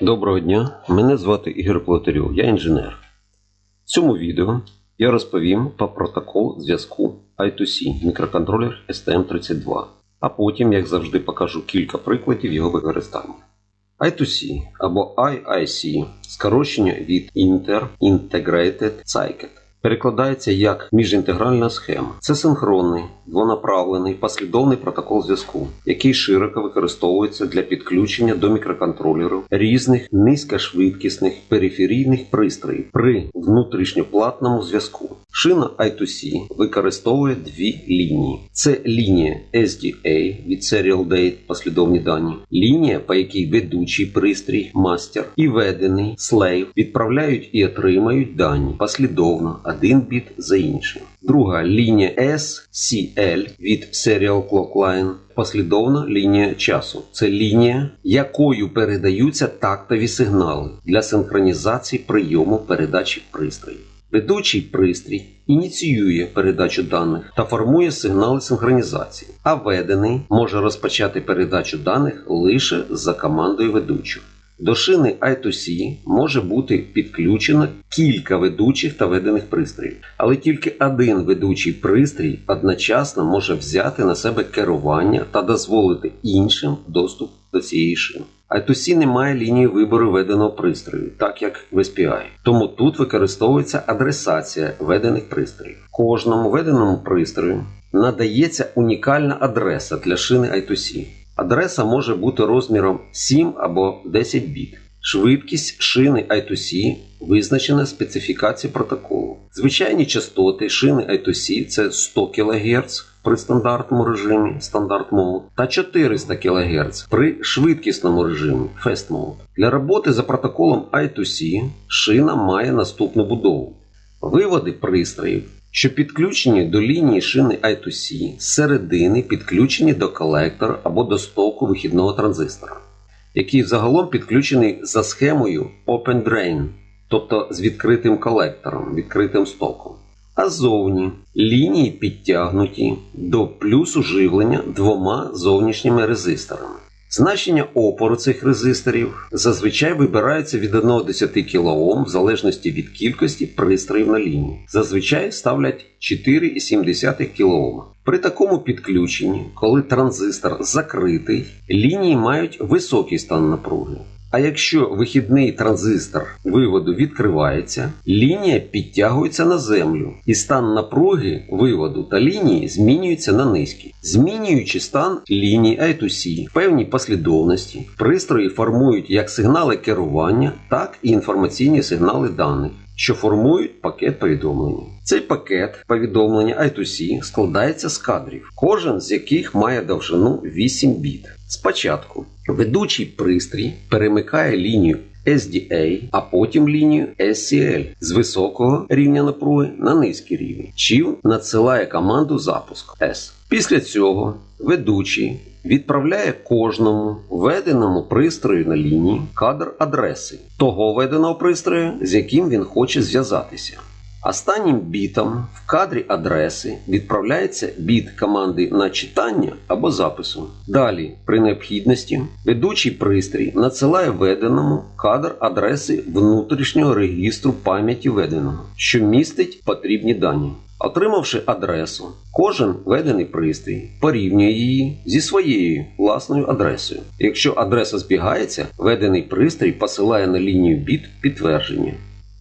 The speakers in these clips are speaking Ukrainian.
Доброго дня, мене звати Ігор Плотарьов, я інженер. В цьому відео я розповім про протокол зв'язку I2C мікроконтролер STM32, а потім, як завжди, покажу кілька прикладів його використання. I2C або IIC скорочення від Inter Integrated Circuit. Перекладається як міжінтегральна схема. Це синхронний, двонаправлений, послідовний протокол зв'язку, який широко використовується для підключення до мікроконтролерів різних низькошвидкісних периферійних пристроїв при внутрішньоплатному зв'язку. Шина I2C використовує дві лінії: це лінія SDA від Serial Date послідовні дані, лінія, по якій ведучий пристрій мастер і ведений слейв відправляють і отримають дані послідовно один біт за іншим. Друга лінія SCL від Serial Clock Line послідовна лінія часу. Це лінія, якою передаються тактові сигнали для синхронізації прийому передачі пристроїв. Ведучий пристрій ініціює передачу даних та формує сигнали синхронізації, а ведений може розпочати передачу даних лише за командою ведучого. До шини I2C може бути підключено кілька ведучих та ведених пристроїв, але тільки один ведучий пристрій одночасно може взяти на себе керування та дозволити іншим доступ до цієї шини. I2C не має лінії вибору веденого пристрою, так як в SPI. Тому тут використовується адресація ведених пристроїв. Кожному веденому пристрою надається унікальна адреса для шини I2C. Адреса може бути розміром 7 або 10 біт. Швидкість шини I2C визначена в протоколу. Звичайні частоти шини I2C це 100 кГц при стандартному режимі Standard Mode та 400 кГц при швидкісному режимі Fast Mode. Для роботи за протоколом I2C шина має наступну будову. Виводи пристроїв, що підключені до лінії шини I2C з середини підключені до колектора або до стоку вихідного транзистора, який загалом підключений за схемою Open Drain, тобто з відкритим колектором, відкритим стоком. А зовні лінії підтягнуті до плюсу живлення двома зовнішніми резисторами. Значення опору цих резисторів зазвичай вибирається від 1 до 10 кОм в залежності від кількості пристроїв на лінії. Зазвичай ставлять 4,7 кОм. При такому підключенні, коли транзистор закритий, лінії мають високий стан напруги. А якщо вихідний транзистор виводу відкривається, лінія підтягується на землю, і стан напруги виводу та лінії змінюється на низький. Змінюючи стан лінії I2C в певній послідовності, пристрої формують як сигнали керування, так і інформаційні сигнали даних. Що формують пакет повідомлення. Цей пакет повідомлення I2C складається з кадрів, кожен з яких має довжину 8 біт. Спочатку ведучий пристрій перемикає лінію SDA, а потім лінію SCL з високого рівня напруги на низький рівень. Чів надсилає команду запуск S. Після цього ведучий відправляє кожному введеному пристрою на лінії кадр адреси того введеного пристрою, з яким він хоче зв'язатися. Останнім бітом в кадрі адреси відправляється біт команди на читання або запису. Далі, при необхідності, ведучий пристрій надсилає введеному кадр адреси внутрішнього регістру пам'яті введеного, що містить потрібні дані. Отримавши адресу, кожен введений пристрій порівнює її зі своєю власною адресою. Якщо адреса збігається, введений пристрій посилає на лінію біт підтвердження.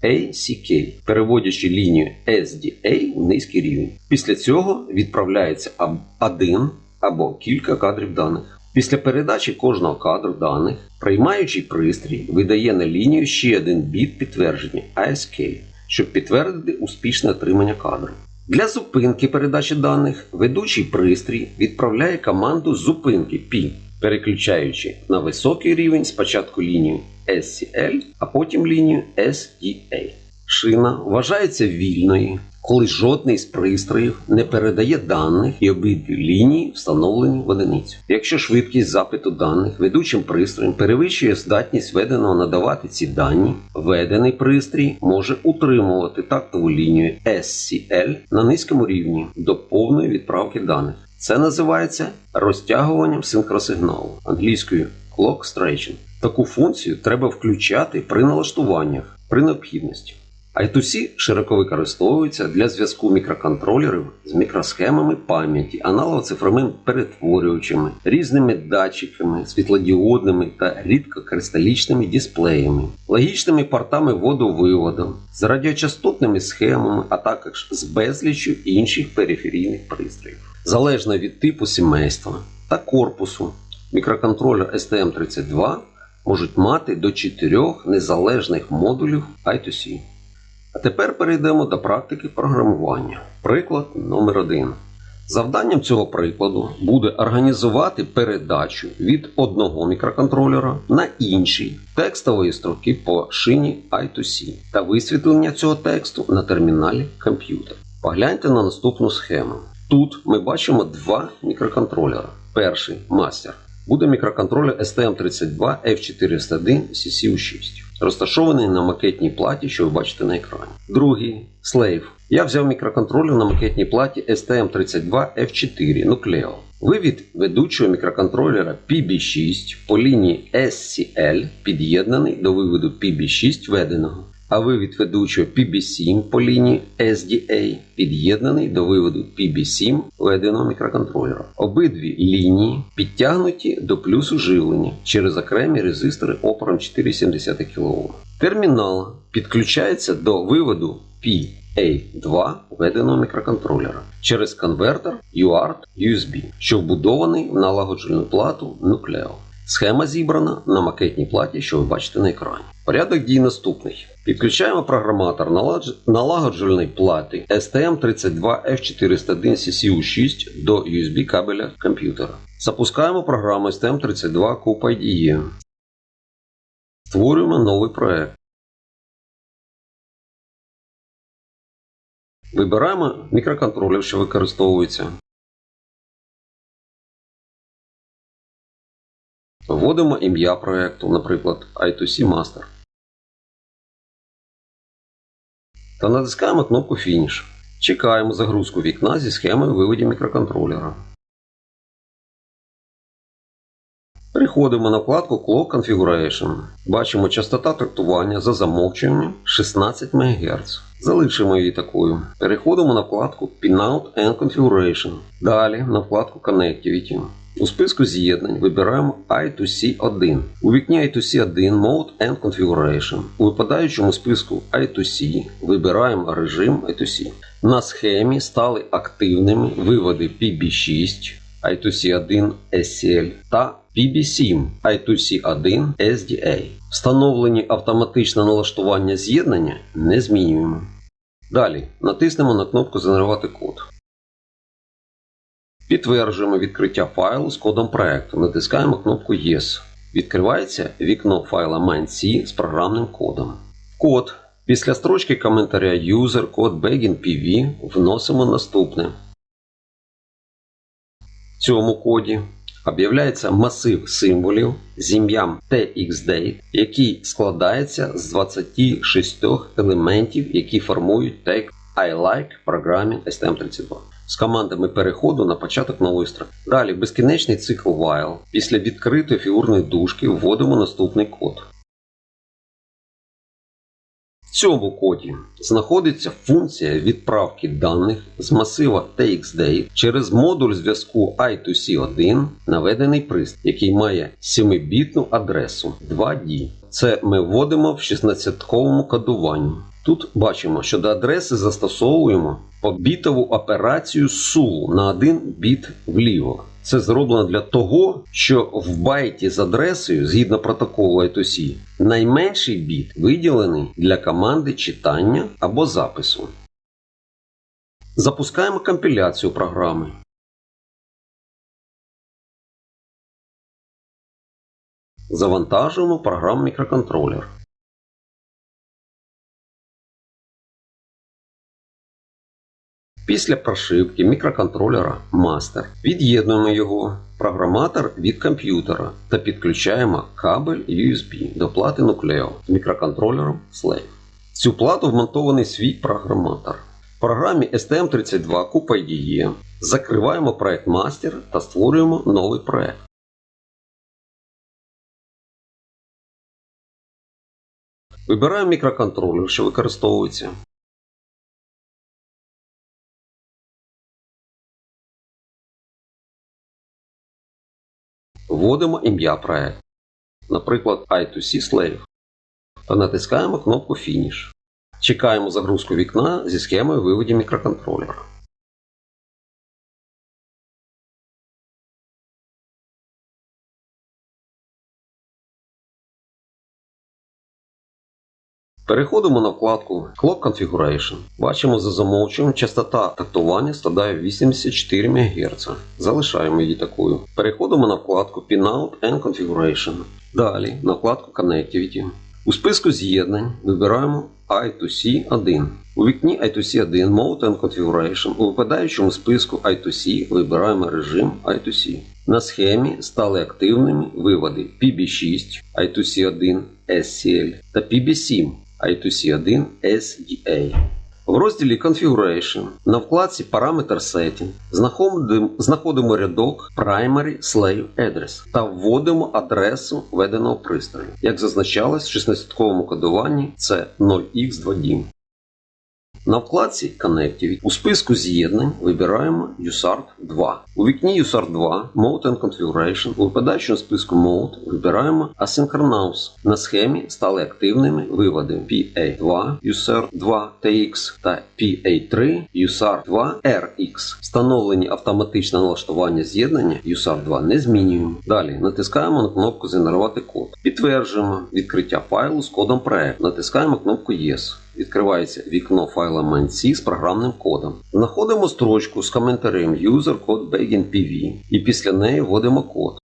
ACK, переводячи лінію SDA в низький рівень. Після цього відправляється один або кілька кадрів даних. Після передачі кожного кадру даних приймаючий пристрій видає на лінію ще один біт підтвердження ASK, щоб підтвердити успішне отримання кадру. Для зупинки передачі даних ведучий пристрій відправляє команду зупинки P, переключаючи на високий рівень спочатку лінію SCL, а потім лінію SDA. Шина вважається вільною, коли жодний з пристроїв не передає даних і обидві лінії встановлені в одиницю. Якщо швидкість запиту даних ведучим пристроєм перевищує здатність веденого надавати ці дані, введений пристрій може утримувати тактову лінію SCL на низькому рівні до повної відправки даних. Це називається розтягуванням синхросигналу англійською Clock Stretching. Таку функцію треба включати при налаштуваннях при необхідності. I2C широко використовується для зв'язку мікроконтролерів з мікросхемами пам'яті, аналово-цифровими перетворювачами, різними датчиками, світлодіодними та рідкокристалічними дисплеями, логічними портами вводу-виводу, з радіочастотними схемами, а також з безліччю інших периферійних пристроїв. Залежно від типу сімейства та корпусу, мікроконтролер STM32 можуть мати до 4 незалежних модулів I2C. А тепер перейдемо до практики програмування. Приклад номер 1 Завданням цього прикладу буде організувати передачу від одного мікроконтролера на інший текстової строки по шині I2C та висвітлення цього тексту на терміналі комп'ютера. Погляньте на наступну схему. Тут ми бачимо два мікроконтролера. Перший мастер буде мікроконтролер STM32 F401 CCU6 розташований на макетній платі, що ви бачите на екрані. Другий слейв. Я взяв мікроконтролер на макетній платі STM32 F4 Nucleo. Вивід ведучого мікроконтролера PB6 по лінії SCL під'єднаний до виводу PB6 введеного, а вивід ведучого PB7 по лінії SDA під'єднаний до виводу PB7 введеного мікроконтролера. Обидві лінії підтягнуті до плюсу живлення через окремі резистори опором 4,7 кОм. Термінал підключається до виводу PA2 введеного мікроконтролера через конвертер UART USB, що вбудований в налагоджувальну плату Nucleo. Схема зібрана на макетній платі, що ви бачите на екрані. Порядок дій наступний. Підключаємо програматор налагоджувальної плати STM32F401CCU6 до USB кабеля комп'ютера. Запускаємо програму STM32 Coop IDE. Створюємо новий проект. Вибираємо мікроконтролер, що використовується. Вводимо ім'я проєкту, наприклад, I2C Master. Та натискаємо кнопку Finish. Чекаємо загрузку вікна зі схемою виводів мікроконтролера. Переходимо на вкладку Clock Configuration. Бачимо частота трактування за замовчуванням 16 МГц. Залишимо її такою. Переходимо на вкладку Pinout and Configuration. Далі на вкладку Connectivity. У списку з'єднань вибираємо I2C1. У вікні I2C1 Mode and Configuration. У випадаючому списку I2C вибираємо режим I2C. На схемі стали активними виводи PB6, I2C1 SCL та PB7 I2C1 SDA. Встановлені автоматичне налаштування з'єднання не змінюємо. Далі натиснемо на кнопку Згенерувати код. Підтверджуємо відкриття файлу з кодом проекту. Натискаємо кнопку Yes. Відкривається вікно файла MindC з програмним кодом. Код. Після строчки коментаря User Code Begin PV вносимо наступне. В цьому коді об'являється масив символів з ім'ям TXDate, який складається з 26 елементів, які формують тег I like програмі STM32 з командами переходу на початок нової строки. Далі безкінечний цикл while. Після відкритої фігурної дужки вводимо наступний код. В цьому коді знаходиться функція відправки даних з масива TXDate через модуль зв'язку I2C1 наведений пристрій, який має 7-бітну адресу 2D. Це ми вводимо в 16-ковому кодуванні. Тут бачимо, що до адреси застосовуємо побітову операцію SUL на 1 біт вліво. Це зроблено для того, що в байті з адресою згідно протоколу I2C найменший біт виділений для команди читання або запису. Запускаємо компіляцію програми. Завантажуємо програму мікроконтролер. Після прошивки мікроконтролера Master від'єднуємо його програматор від комп'ютера та підключаємо кабель USB до плати Nucleo з мікроконтролером Slave. Цю плату вмонтований свій програматор. В програмі STM32 Coupe IDE закриваємо проект Master та створюємо новий проект. Вибираємо мікроконтролер, що використовується. Вводимо ім'я проекту, наприклад, I2C Slave, та натискаємо кнопку Finish. Чекаємо загрузку вікна зі схемою виводів мікроконтролера. Переходимо на вкладку Clock Configuration. Бачимо за замовчуванням частота тактування складає 84 МГц. Залишаємо її такою. Переходимо на вкладку Pinout and Configuration. Далі на вкладку Connectivity. У списку з'єднань вибираємо I2C1. У вікні I2C1 Mode and Configuration у випадаючому списку I2C вибираємо режим I2C. На схемі стали активними виводи PB6, I2C1 SCL та PB7 I2C1 SDA. В розділі Configuration на вкладці Parameter Setting знаходимо рядок Primary Slave Address та вводимо адресу введеного пристрою. Як зазначалось в 16-ковому кодуванні це 0x2DIM. На вкладці Connectivity у списку з'єднань вибираємо USART 2. У вікні USART 2 Mode and Configuration у випадаючому списку Mode вибираємо Asynchronous. На схемі стали активними виводи PA2 USART 2 TX та PA3 USART 2 RX. Встановлені автоматичне налаштування з'єднання USART 2 не змінюємо. Далі натискаємо на кнопку Згенерувати код. Підтверджуємо відкриття файлу з кодом проекту. Натискаємо кнопку Yes. Відкривається вікно файла MNC з програмним кодом. Знаходимо строчку з коментарем User Code Begin PV і після неї вводимо код.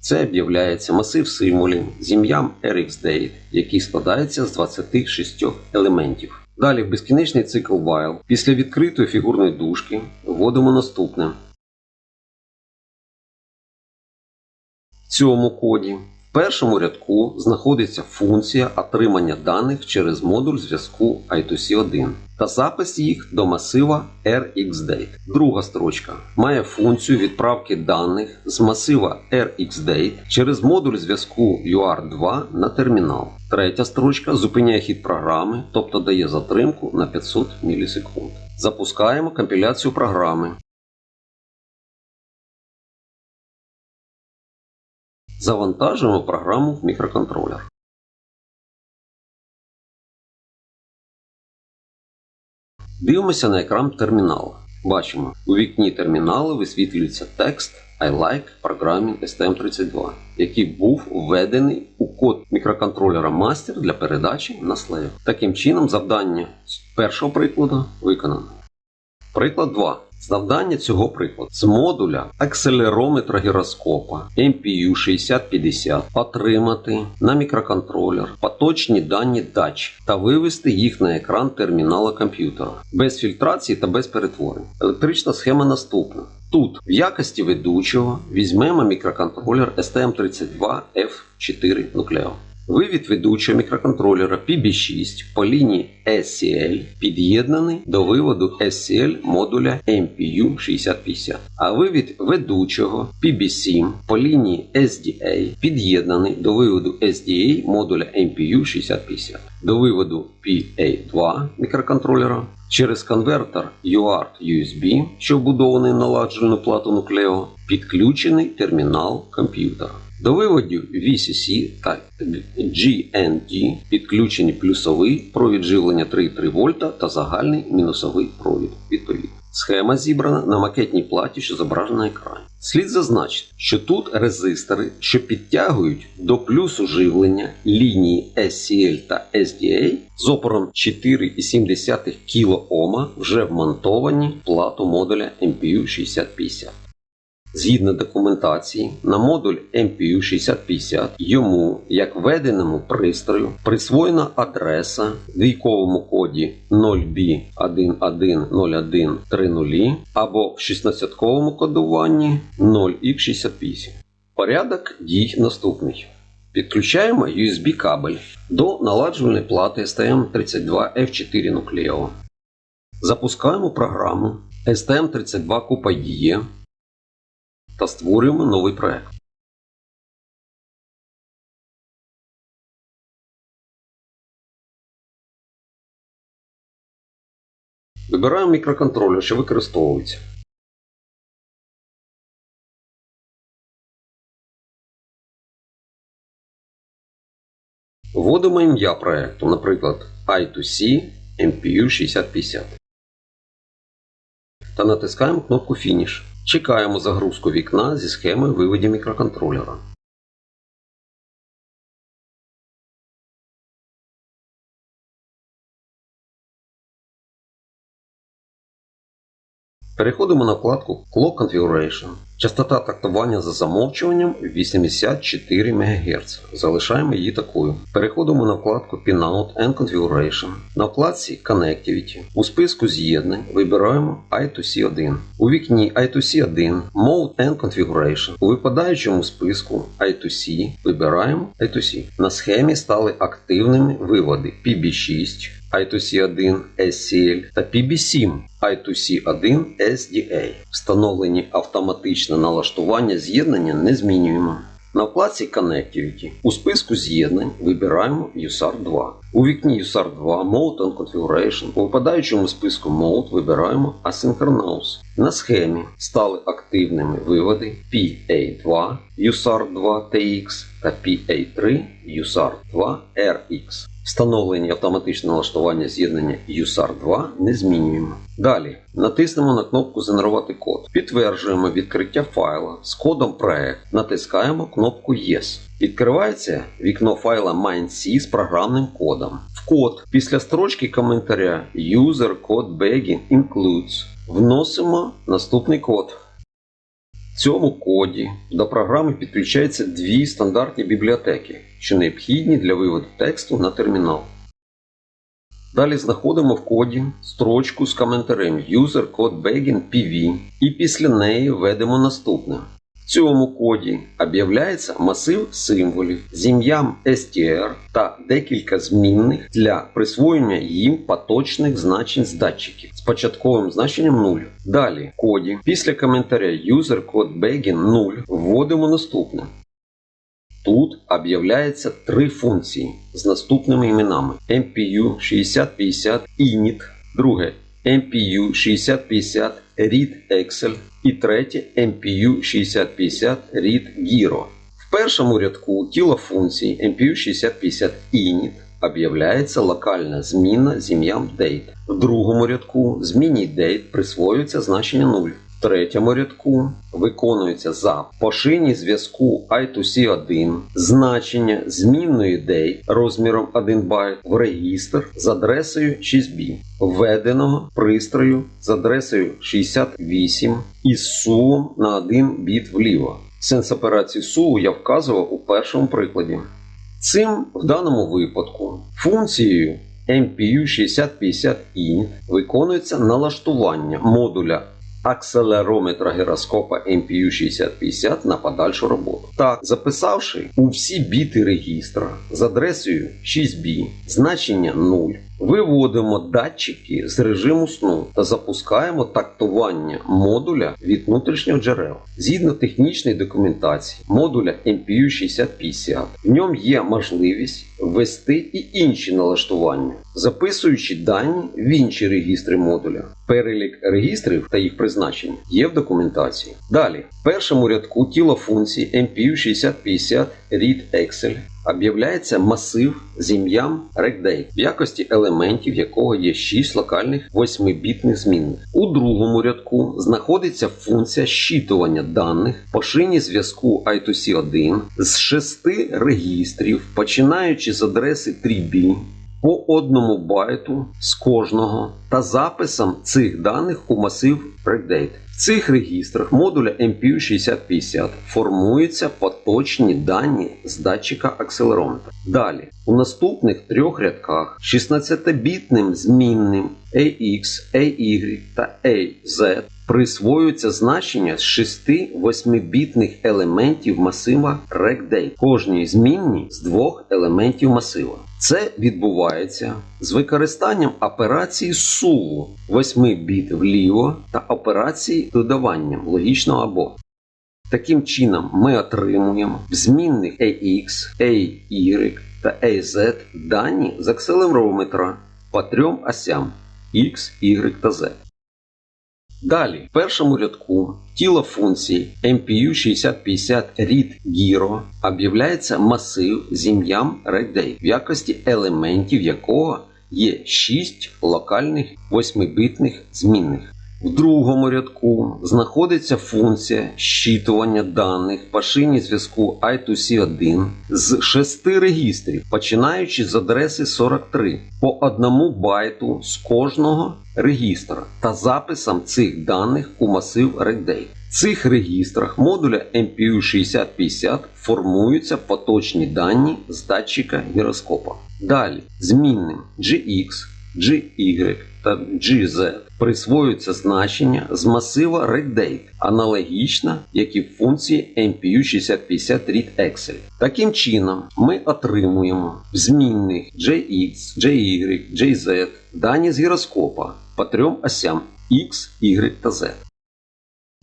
Це об'являється масив символів з ім'ям RxDate, який складається з 26 елементів. Далі в безкінечний цикл while після відкритої фігурної дужки вводимо наступне. В цьому коді в першому рядку знаходиться функція отримання даних через модуль зв'язку I2C1 та запис їх до масива RxDate. Друга строчка має функцію відправки даних з масива RxDate через модуль зв'язку UART2 на термінал. Третя строчка зупиняє хід програми, тобто дає затримку на 500 мілісекунд. Запускаємо компіляцію програми. Завантажуємо програму в мікроконтролер. Дивимося на екран терміналу. Бачимо, у вікні терміналу висвітлюється текст I like Programming STM32, який був введений у код мікроконтролера Master для передачі на слейв. Таким чином, завдання з першого прикладу виконано. Приклад 2. Завдання цього прикладу з модуля акселерометра гіроскопа MPU 6050 отримати на мікроконтролер поточні дані дач та вивести їх на екран термінала комп'ютера без фільтрації та без перетворень. Електрична схема наступна. Тут в якості ведучого візьмемо мікроконтролер STM32F4 Nucleo. Вивід ведучого мікроконтролера PB6 по лінії SCL під'єднаний до виводу SCL модуля MPU 6050, а вивід ведучого PB7 по лінії SDA під'єднаний до виводу SDA модуля MPU 6050, до виводу PA2 мікроконтролера через конвертер UART USB, що вбудований в наладжувальну плату Nucleo, підключений термінал комп'ютера. До виводів VCC та GND підключені плюсовий провід живлення 3,3 вольта та загальний мінусовий провід відповідно. Схема зібрана на макетній платі, що зображена на екрані. Слід зазначити, що тут резистори, що підтягують до плюсу живлення лінії SCL та SDA з опором 4,7 кОм вже вмонтовані в плату модуля MPU 6050. Згідно документації, на модуль MPU 6050 йому, як введеному пристрою, присвоєна адреса в двійковому коді 0B110130 або в 16-ковому кодуванні 0x68. Порядок дій наступний. Підключаємо USB кабель до наладжувальної плати STM32F4 Nucleo. Запускаємо програму STM32 Coupa та створюємо новий проект. Вибираємо мікроконтролер, що використовується. Вводимо ім'я проєкту, наприклад, I2C MPU 6050 та натискаємо кнопку Фініш. Чекаємо загрузку вікна зі схеми виводів мікроконтролера. Переходимо на вкладку Clock Configuration. Частота тактування за замовчуванням 84 МГц. Залишаємо її такою. Переходимо на вкладку Pinout and Configuration. На вкладці Connectivity. У списку з'єднань вибираємо I2C1. У вікні I2C1 Mode and Configuration. У випадаючому списку I2C вибираємо I2C. На схемі стали активними виводи PB6. I2C1 SCL та PB7 I2C1 SDA. Встановлені автоматичне налаштування з'єднання не змінюємо. На вкладці Connectivity у списку з'єднань вибираємо USAR 2. У вікні USAR 2 Mode and Configuration у випадаючому списку Mode вибираємо Asynchronous. На схемі стали активними виводи PA2 USAR 2 TX та PA3 USAR 2 RX. Встановлені автоматичне налаштування з'єднання USAR 2 не змінюємо. Далі натиснемо на кнопку Згенерувати код. Підтверджуємо відкриття файла з кодом проект. Натискаємо кнопку Yes. Відкривається вікно файла MindC з програмним кодом. В код після строчки коментаря User Code Begin Includes вносимо наступний код. В цьому коді до програми підключаються дві стандартні бібліотеки, що необхідні для виводу тексту на термінал. Далі знаходимо в коді строчку з коментарем User Code PV і після неї введемо наступне. В цьому коді об'являється масив символів з ім'ям str та декілька змінних для присвоєння їм поточних значень з датчиків з початковим значенням 0. Далі в коді після коментаря User Code Begin 0 вводимо наступне. Тут об'являється три функції з наступними іменами MPU 6050 init, друге MPU 6050 read Excel і третє MPU 6050 read Giro. В першому рядку тіла функції MPU 6050 init об'являється локальна зміна з ім'ям date. В другому рядку зміні date присвоюється значення 0. Третьому рядку виконується за по шині зв'язку I2C1 значення змінної date розміром 1 байт в регістр з адресою 6B, введеного пристрою з адресою 68 із сувом на 1 біт вліво. Сенс операції суву я вказував у першому прикладі. Цим в даному випадку функцією MPU 6050 init виконується налаштування модуля акселерометра гіроскопа MPU 6050 на подальшу роботу. Так, записавши у всі біти регістра з адресою 6B значення 0, виводимо датчики з режиму сну та запускаємо тактування модуля від внутрішнього джерела. Згідно технічної документації модуля MPU 6050, в ньому є можливість ввести і інші налаштування, записуючи дані в інші регістри модуля. Перелік регістрів та їх призначення є в документації. Далі, в першому рядку тіла функції MPU 6050 read Excel об'являється масив з ім'ям RecDate, в якості елементів якого є 6 локальних 8-бітних змінних. У другому рядку знаходиться функція щитування даних по шині зв'язку I2C1 з 6 регістрів, починаючи з адреси 3B по одному байту з кожного та записом цих даних у масив RecDate. Цих регістрах модуля MPU 6050 формуються поточні дані з датчика акселерометра. Далі, у наступних трьох рядках 16-бітним змінним AX, AY та AZ присвоюються значення з 6 8-бітних елементів масива RecDate, кожній змінній з двох елементів масива. Це відбувається з використанням операції суву 8 біт вліво та операції додаванням логічного або. Таким чином, ми отримуємо в змінних AX, AY та AZ дані з акселерометра по трьом осям X, Y та Z. Далі, в першому рядку тіла функції MPU 6050 read Giro об'являється масив з ім'ям RedDate, в якості елементів якого є 6 локальних 8-битних змінних. В другому рядку знаходиться функція щитування даних по шині зв'язку I2C1 з 6 регістрів, починаючи з адреси 43 по одному байту з кожного регістра та записом цих даних у масив RedDate. В цих регістрах модуля MPU 6050 формуються поточні дані з датчика гіроскопа. Далі змінним GX, GY та GZ присвоюються значення з масива RedDate, аналогічно як і в функції MPU 6050 Read Excel. Таким чином, ми отримуємо змінних JX, JY, JZ дані з гіроскопа по трьом осям X, Y та Z.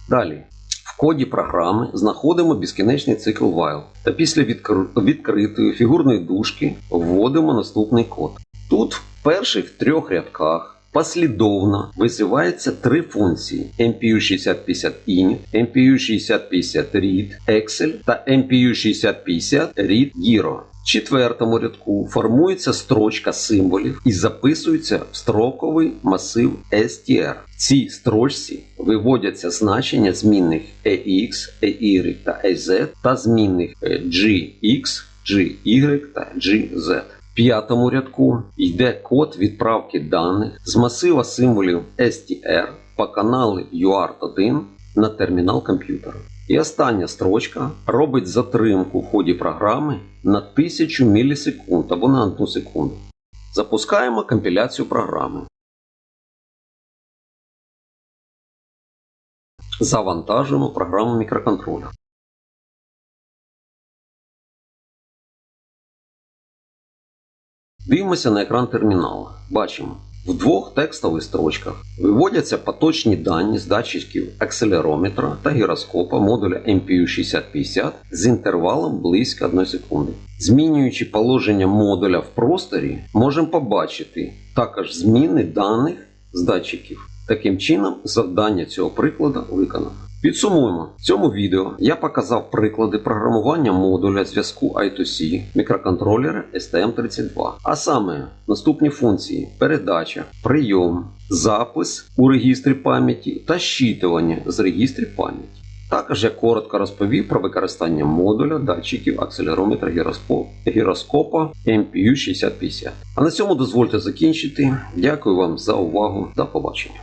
Далі. В коді програми знаходимо безкінечний цикл while та після відкр- відкритої фігурної дужки вводимо наступний код. Тут в перших трьох рядках послідовно визиваються три функції MPU 6050 init, MPU 6050 read Excel та MPU 6050 read Giro. В четвертому рядку формується строчка символів і записується в строковий масив str. В цій строчці виводяться значення змінних EX, EY та EZ та змінних е, GX, GY та GZ. П'ятому рядку йде код відправки даних з масива символів str по каналу UART1 на термінал комп'ютера. І остання строчка робить затримку в ході програми на 1000 мілісекунд або на 1 секунду. Запускаємо компіляцію програми. Завантажуємо програму мікроконтролер. Дивимося на екран термінала. Бачимо. В двох текстових строчках виводяться поточні дані з датчиків акселерометра та гіроскопа модуля MPU 6050 з інтервалом близько 1 секунди. Змінюючи положення модуля в просторі, можемо побачити також зміни даних з датчиків. Таким чином, завдання цього прикладу виконано. Підсумуємо, в цьому відео я показав приклади програмування модуля зв'язку I2C мікроконтролера STM32, а саме наступні функції: передача, прийом, запис у регістрі пам'яті та щитування з регістрів пам'яті. Також я коротко розповів про використання модуля датчиків акселерометра гіроскопа MPU 6050. А на цьому дозвольте закінчити. Дякую вам за увагу. До побачення.